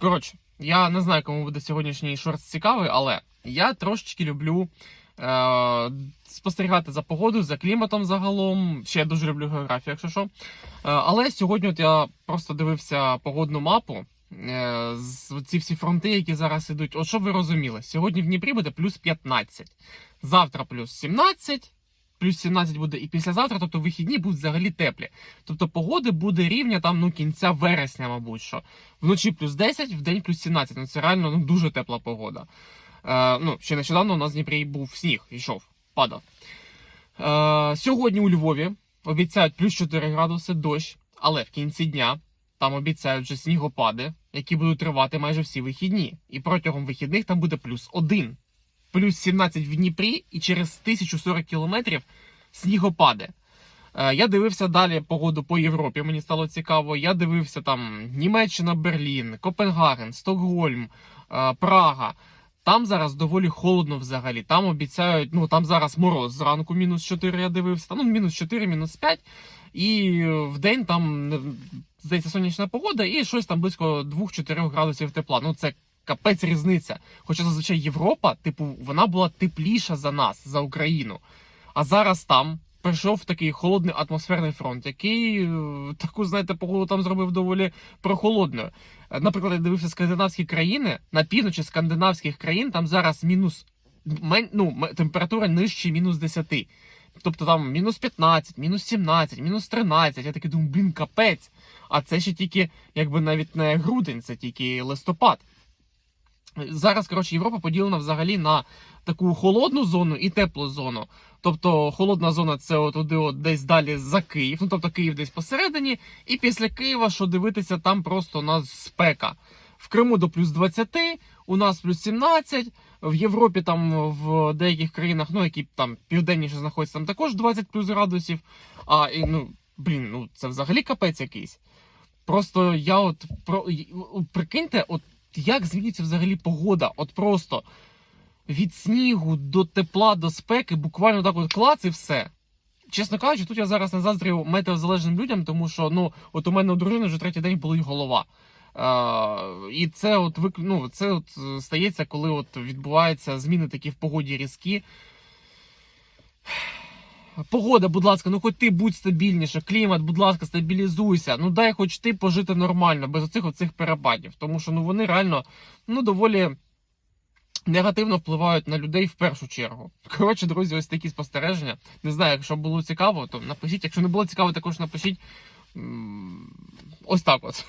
Коротше, я не знаю, кому буде сьогоднішній шорт цікавий, але я трошечки люблю е- спостерігати за погодою, за кліматом загалом. Ще я дуже люблю географію, якщо що. Е, але сьогодні от я просто дивився погодну мапу. е, з- Ці всі фронти, які зараз ідуть. От щоб ви розуміли, сьогодні в Дніпрі буде плюс 15, завтра плюс 17, плюс 17 буде і післязавтра, тобто вихідні будуть взагалі теплі. Тобто погоди буде рівня там ну кінця вересня, мабуть що. Вночі плюс 10, в день плюс 17. Ну це реально ну, дуже тепла погода. Е, ну, ще нещодавно у нас в Дніпрі був сніг, йшов, падав. Е, сьогодні у Львові обіцяють плюс 4 градуси дощ, але в кінці дня там обіцяють вже снігопади, які будуть тривати майже всі вихідні. І протягом вихідних там буде плюс 1, плюс 17 в Дніпрі і через 1040 кілометрів снігопади. Е, Я дивився далі погоду по Європі. Мені стало цікаво. Я дивився там Німеччина, Берлін, Копенгаген, Стокгольм, е, Прага. Там зараз доволі холодно взагалі. Там обіцяють, ну там зараз мороз зранку, мінус 4 я дивився. Ну, мінус 4, мінус 5. І в день там здається сонячна погода, і щось там близько 2-4 градусів тепла. Ну це капець різниця. Хоча зазвичай Європа, типу, вона була тепліша за нас, за Україну. А зараз там прийшов такий холодний атмосферний фронт, який е, таку, знаєте, погоду там зробив доволі прохолодною. Е, Наприклад, я дивився скандинавські країни, на півночі скандинавських країн там зараз мінус ну, температура нижче мінус 10. Тобто там мінус 15, мінус 17, мінус 13. Я такий думаю, блін, капець. А це ще тільки, якби навіть не грудень, це тільки листопад. Зараз, коротше, Європа поділена взагалі на таку холодну зону і теплу зону. Тобто холодна зона це от туди от десь далі за Київ, ну тобто Київ десь посередині, і після Києва, що дивитися, там просто у нас спека. В Криму до плюс 20, у нас плюс 17, в Європі там в деяких країнах, ну які там південніше знаходяться, там також 20 плюс градусів. А і, ну, блін, ну це взагалі капець якийсь. Просто я от про прикиньте, от як зміниться взагалі погода, от просто від снігу до тепла, до спеки, буквально так от клац і все. Чесно кажучи, тут я зараз не заздрю метеозалежним людям, тому що ну, от у мене у дружини вже третій день болить голова. Е, і це от ну, це от е, стається, коли от відбуваються зміни такі в погоді різкі. Погода, будь ласка, ну хоч ти будь стабільніше, клімат, будь ласка, стабілізуйся. Ну дай хоч ти пожити нормально, без оцих оцих перепадів. Тому що ну вони реально ну доволі негативно впливають на людей в першу чергу. Коротше, друзі, ось такі спостереження. Не знаю, якщо було цікаво, то напишіть. Якщо не було цікаво, також напишіть. Ось так от.